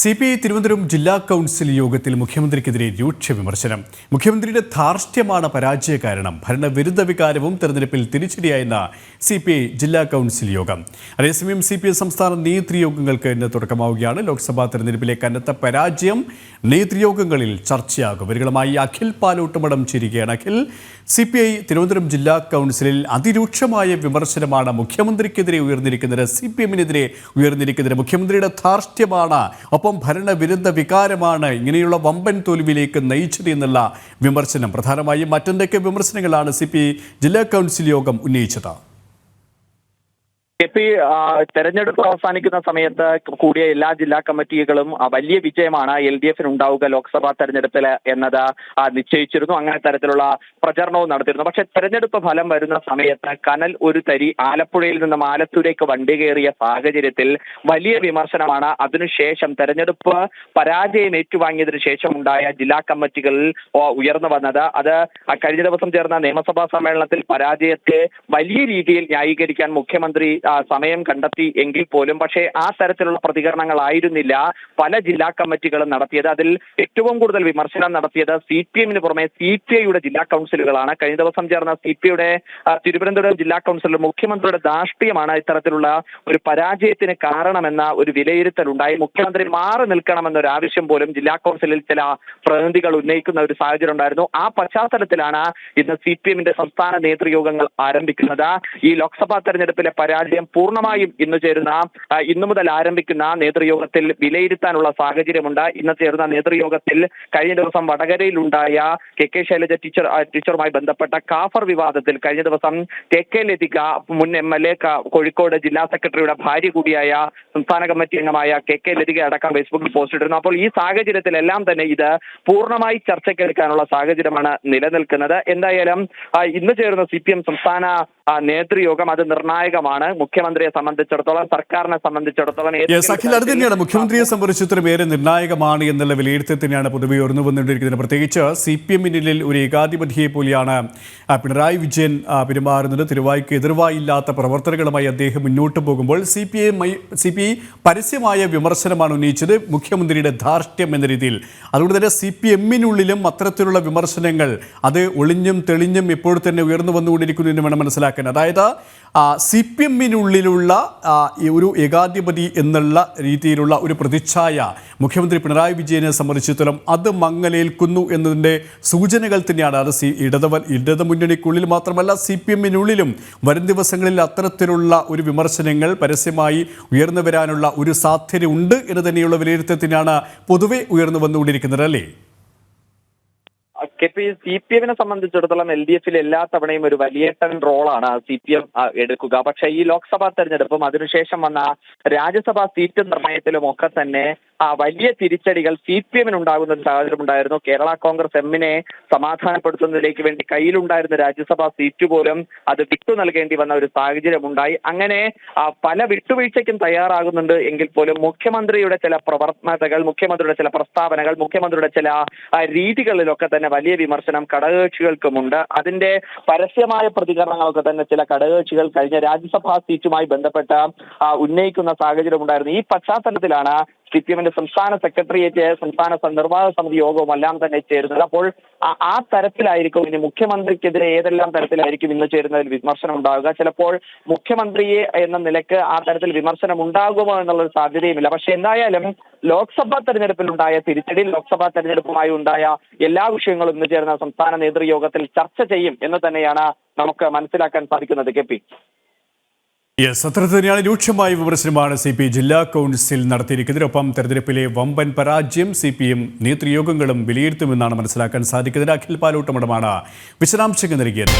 C P I Thiruvananthapuram ജില്ലാ council യോഗത്തിൽ മുഖ്യമന്ത്രിക്കെതിരെ രൂക്ഷ വിമർശനം. മുഖ്യമന്ത്രിയുടെ ധാർഷ്ട്യമാണ് പരാജയ കാരണം. ഭരണവിരുദ്ധ വികാരവും തെരഞ്ഞെടുപ്പിൽ തിരിച്ചടിയായെന്ന സി പി ഐ ജില്ലാ കൗൺസിൽ യോഗം. അതേസമയം സി പി ഐ സംസ്ഥാന നേതൃയോഗങ്ങൾക്ക് ഇന്ന് തുടക്കമാവുകയാണ്. ലോക്സഭാ തെരഞ്ഞെടുപ്പിലെ കനത്ത പരാജയം നേതൃയോഗങ്ങളിൽ ചർച്ചയാകും. ഇവരുകളുമായി അഖിൽ പാലോട്ടുമടം ചേരുകയാണ് Akhil. C P I Thiruvananthapuram ജില്ലാ കൗൺസിലിൽ അതിരൂക്ഷമായ വിമർശനമാണ് മുഖ്യമന്ത്രിക്കെതിരെ ഉയർന്നിരിക്കുന്നത്. സി പി എമ്മിനെതിരെ ഉയർന്നിരിക്കുന്നത് മുഖ്യമന്ത്രിയുടെ ധാർഷ്ട്യമാണ്. ഒപ്പം ഭരണവിരുദ്ധ വികാരമാണ് ഇങ്ങനെയുള്ള വമ്പൻ തോൽവിയിലേക്ക് നയിച്ചത് എന്നുള്ള വിമർശനം. പ്രധാനമായും മറ്റെന്തൊക്കെ വിമർശനങ്ങളാണ് സി ജില്ലാ കൗൺസിൽ യോഗം ഉന്നയിച്ചത്? കെ പി തെരഞ്ഞെടുപ്പ് അവസാനിക്കുന്ന സമയത്ത് കൂടിയ എല്ലാ ജില്ലാ കമ്മിറ്റികളും വലിയ വിജയമാണ് എൽ ഡി എഫിന് ഉണ്ടാവുക ലോക്സഭാ തെരഞ്ഞെടുപ്പിൽ എന്നത് നിശ്ചയിച്ചിരുന്നു. അങ്ങനെ തരത്തിലുള്ള പ്രചരണവും നടത്തിയിരുന്നു. പക്ഷെ തെരഞ്ഞെടുപ്പ് ഫലം വരുന്ന സമയത്ത് കനൽ ഒരു തരി ആലപ്പുഴയിൽ നിന്നും ആലത്തൂരേക്ക് വണ്ടി കയറിയ സാഹചര്യത്തിൽ വലിയ വിമർശനമാണ്. അതിനുശേഷം തെരഞ്ഞെടുപ്പ് പരാജയം ഏറ്റുവാങ്ങിയതിനു ശേഷം ഉണ്ടായ ജില്ലാ കമ്മിറ്റികളിൽ ഉയർന്നു വന്നത്. അത് കഴിഞ്ഞ ദിവസം ചേർന്ന നിയമസഭാ സമ്മേളനത്തിൽ പരാജയത്തെ വലിയ രീതിയിൽ ന്യായീകരിക്കാൻ മുഖ്യമന്ത്രി സമയം കണ്ടെത്തി എങ്കിൽ പോലും. പക്ഷേ ആ തരത്തിലുള്ള പ്രതികരണങ്ങളായിരുന്നില്ല പല ജില്ലാ കമ്മിറ്റികളും നടത്തിയത്. അതിൽ ഏറ്റവും കൂടുതൽ വിമർശനം നടത്തിയത് സി പി എമ്മിന് പുറമെ സി പി ഐയുടെ ജില്ലാ കൗൺസിലുകളാണ്. കഴിഞ്ഞ ദിവസം ചേർന്ന സി പി ഐയുടെ തിരുവനന്തപുരം ജില്ലാ കൗൺസിലർ മുഖ്യമന്ത്രിയുടെ ധാർഷ്ട്യമാണ് ഇത്തരത്തിലുള്ള ഒരു പരാജയത്തിന് കാരണമെന്ന ഒരു വിലയിരുത്തൽ ഉണ്ടായി മുഖ്യമന്ത്രി മാറി നിൽക്കണമെന്നൊരു ആവശ്യം പോലും ജില്ലാ കൗൺസിലിൽ ചില പ്രതിനിധികൾ ഉന്നയിക്കുന്ന ഒരു സാഹചര്യം ഉണ്ടായിരുന്നു ആ പശ്ചാത്തലത്തിലാണ് ഇന്ന് സി പി എമ്മിന്റെ സംസ്ഥാന നേതൃയോഗങ്ങൾ ആരംഭിക്കുന്നത്. ഈ ലോക്സഭാ തെരഞ്ഞെടുപ്പിലെ പരാജയം പൂർണമായും ഇന്ന് ചേരുന്ന ഇന്നു മുതൽ ആരംഭിക്കുന്ന നേതൃയോഗത്തിൽ വിലയിരുത്താനുള്ള സാഹചര്യമുണ്ട്. ഇന്ന് ചേരുന്ന നേതൃയോഗത്തിൽ കഴിഞ്ഞ ദിവസം വടകരയിലുണ്ടായ കെ കെ ശൈലജ ടീച്ചർ ടീച്ചറുമായി ബന്ധപ്പെട്ട കാഫർ വിവാദത്തിൽ കഴിഞ്ഞ ദിവസം കെ കെ ലതിക മുൻ എം എൽ എ കോഴിക്കോട് ജില്ലാ സെക്രട്ടറിയുടെ ഭാര്യ കൂടിയായ സംസ്ഥാന കമ്മിറ്റി അംഗമായ കെ കെ ലതിക അടക്കം ഫേസ്ബുക്കിൽ പോസ്റ്റ് ഇട്ടിരുന്നു. അപ്പോൾ ഈ സാഹചര്യത്തിലെല്ലാം തന്നെ ഇത് പൂർണമായി ചർച്ചയ്ക്കെടുക്കാനുള്ള സാഹചര്യമാണ് നിലനിൽക്കുന്നത്. എന്തായാലും ഇന്ന് ചേരുന്ന സി സംസ്ഥാന നേതൃയോഗം അത് നിർണായകമാണ്. മുഖ്യമന്ത്രിയെ സംബന്ധിച്ചിടത്തോളം സർക്കാരിനെ സംബന്ധിച്ചിടത്തോളം സഖിൽ അഖിൽ അത് തന്നെയാണ്. മുഖ്യമന്ത്രിയെ സംബന്ധിച്ചിത്ര പേര് നിർണായകമാണ് എന്നുള്ള വിലയിരുത്തൽ തന്നെയാണ് പൊതുവെ ഉയർന്നു വന്നുകൊണ്ടിരിക്കുന്നത് പ്രത്യേകിച്ച് സി പി എമ്മിനിൽ ഒരു ഏകാധിപതിയെ പോലെയാണ് പിണറായി വിജയൻ പെരുമാറുന്നത്. തിരുവായ്ക്ക് എതിർവായില്ലാത്ത പ്രവർത്തനങ്ങളുമായി അദ്ദേഹം മുന്നോട്ട് പോകുമ്പോൾ C P I C P I പരസ്യമായ വിമർശനമാണ് ഉന്നയിച്ചത്. മുഖ്യമന്ത്രിയുടെ ധാർഷ്ട്യം എന്ന രീതിയിൽ. അതുകൊണ്ട് തന്നെ സി പി എമ്മിനുള്ളിലും അത്തരത്തിലുള്ള വിമർശനങ്ങൾ അത് ഒളിഞ്ഞും തെളിഞ്ഞും ഇപ്പോൾ തന്നെ ഉയർന്നു വന്നുകൊണ്ടിരിക്കുന്നു എന്ന് വേണം മനസ്സിലാക്കാൻ. അതായത് സി പി എമ്മിനുള്ളിലുള്ള ഒരു ഏകാധിപതി എന്നുള്ള രീതിയിലുള്ള ഒരു പ്രതിച്ഛായ മുഖ്യമന്ത്രി പിണറായി വിജയനെ സംബന്ധിച്ചിടത്തോളം അത് മങ്ങലേൽക്കുന്നു എന്നതിന്റെ സൂചനകൾ തന്നെയാണ്. അത് സി ഇടതവൽ ഇടത് മുന്നണിക്കുള്ളിൽ മാത്രമല്ല സി പി എമ്മിനുള്ളിലും വരും ദിവസങ്ങളിൽ അത്തരത്തിലുള്ള ഒരു വിമർശനങ്ങൾ പരസ്യമായി ഉയർന്നു വരാനുള്ള ഒരു സാധ്യതയുണ്ട് എന്ന് തന്നെയുള്ള വിലയിരുത്തത്തിനാണ് പൊതുവെ ഉയർന്നു വന്നുകൊണ്ടിരിക്കുന്നത് അല്ലേ? കെ പി സി പി എമ്മിനെ സംബന്ധിച്ചിടത്തോളം എൽ ഡി എഫിൽ എല്ലാ തവണയും ഒരു വലിയേട്ടൻ റോളാണ് സി പി എം എടുക്കുക. പക്ഷേ ഈ ലോക്സഭാ തെരഞ്ഞെടുപ്പും അതിനുശേഷം വന്ന രാജ്യസഭാ സീറ്റ് നിർണയത്തിലും ഒക്കെ തന്നെ ആ വലിയ തിരിച്ചടികൾ സി പി എമ്മിന് ഉണ്ടാകുന്ന ഒരു സാഹചര്യം ഉണ്ടായിരുന്നു കേരള കോൺഗ്രസ് എമ്മിനെ സമാധാനപ്പെടുത്തുന്നതിലേക്ക് വേണ്ടി കയ്യിലുണ്ടായിരുന്ന രാജ്യസഭാ സീറ്റ് പോലും അത് വിട്ടു നൽകേണ്ടി വന്ന ഒരു സാഹചര്യം ഉണ്ടായി അങ്ങനെ പല വിട്ടുവീഴ്ചയ്ക്കും തയ്യാറാകുന്നുണ്ട് എങ്കിൽ പോലും മുഖ്യമന്ത്രിയുടെ ചില പ്രവർത്തനതകൾ മുഖ്യമന്ത്രിയുടെ ചില പ്രസ്താവനകൾ മുഖ്യമന്ത്രിയുടെ ചില രീതികളിലൊക്കെ തന്നെ വലിയ വിമർശനം ഘടകകക്ഷികൾക്കുമുണ്ട്. അതിന്റെ പരസ്യമായ പ്രതികരണങ്ങളൊക്കെ തന്നെ ചില ഘടകകക്ഷികൾ കഴിഞ്ഞ രാജ്യസഭാ സീറ്റുമായി ബന്ധപ്പെട്ട ഉന്നയിക്കുന്ന സാഹചര്യം ഉണ്ടായിരുന്നു ഈ പശ്ചാത്തലത്തിലാണ് സി പി എമ്മിന്റെ സംസ്ഥാന സെക്രട്ടേറിയറ്റ് സംസ്ഥാന നിർവാഹക സമിതി യോഗവും എല്ലാം തന്നെ ചേരുന്നത്. അപ്പോൾ ആ- തരത്തിലായിരിക്കും ഇനി മുഖ്യമന്ത്രിക്കെതിരെ ഏതെല്ലാം തരത്തിലായിരിക്കും ഇന്ന് ചേരുന്നതിൽ വിമർശനം ഉണ്ടാവുക. ചിലപ്പോൾ മുഖ്യമന്ത്രിയെ എന്ന നിലയ്ക്ക് ആ തരത്തിൽ വിമർശനം ഉണ്ടാകുമോ എന്നുള്ള സാധ്യതയുമില്ല. പക്ഷെ എന്തായാലും ലോക്സഭാ തെരഞ്ഞെടുപ്പിൽ ഉണ്ടായ തിരിച്ചടി ലോക്സഭാ തെരഞ്ഞെടുപ്പുമായി ഉണ്ടായ എല്ലാ വിഷയങ്ങളും ഇന്ന് ചേർന്ന സംസ്ഥാന നേതൃയോഗത്തിൽ ചർച്ച ചെയ്യും എന്ന് തന്നെയാണ് നമുക്ക് മനസ്സിലാക്കാൻ സാധിക്കുന്നത്. കെ യെസ് അത്ര തന്നെയാണ് രൂക്ഷമായ വിമർശനമാണ് സി പി ജില്ലാ കൗൺസിൽ നടത്തിയിരിക്കുന്നത്. ഒപ്പം തെരഞ്ഞെടുപ്പിലെ വമ്പൻ പരാജയം സി പി എം നേതൃയോഗങ്ങളും വിലയിരുത്തുമെന്നാണ് മനസ്സിലാക്കാൻ സാധിക്കുന്നത്. അഖിൽ പാലോട്ടമടമാണ് വിശദാംശങ്ങൾ നൽകിയത്.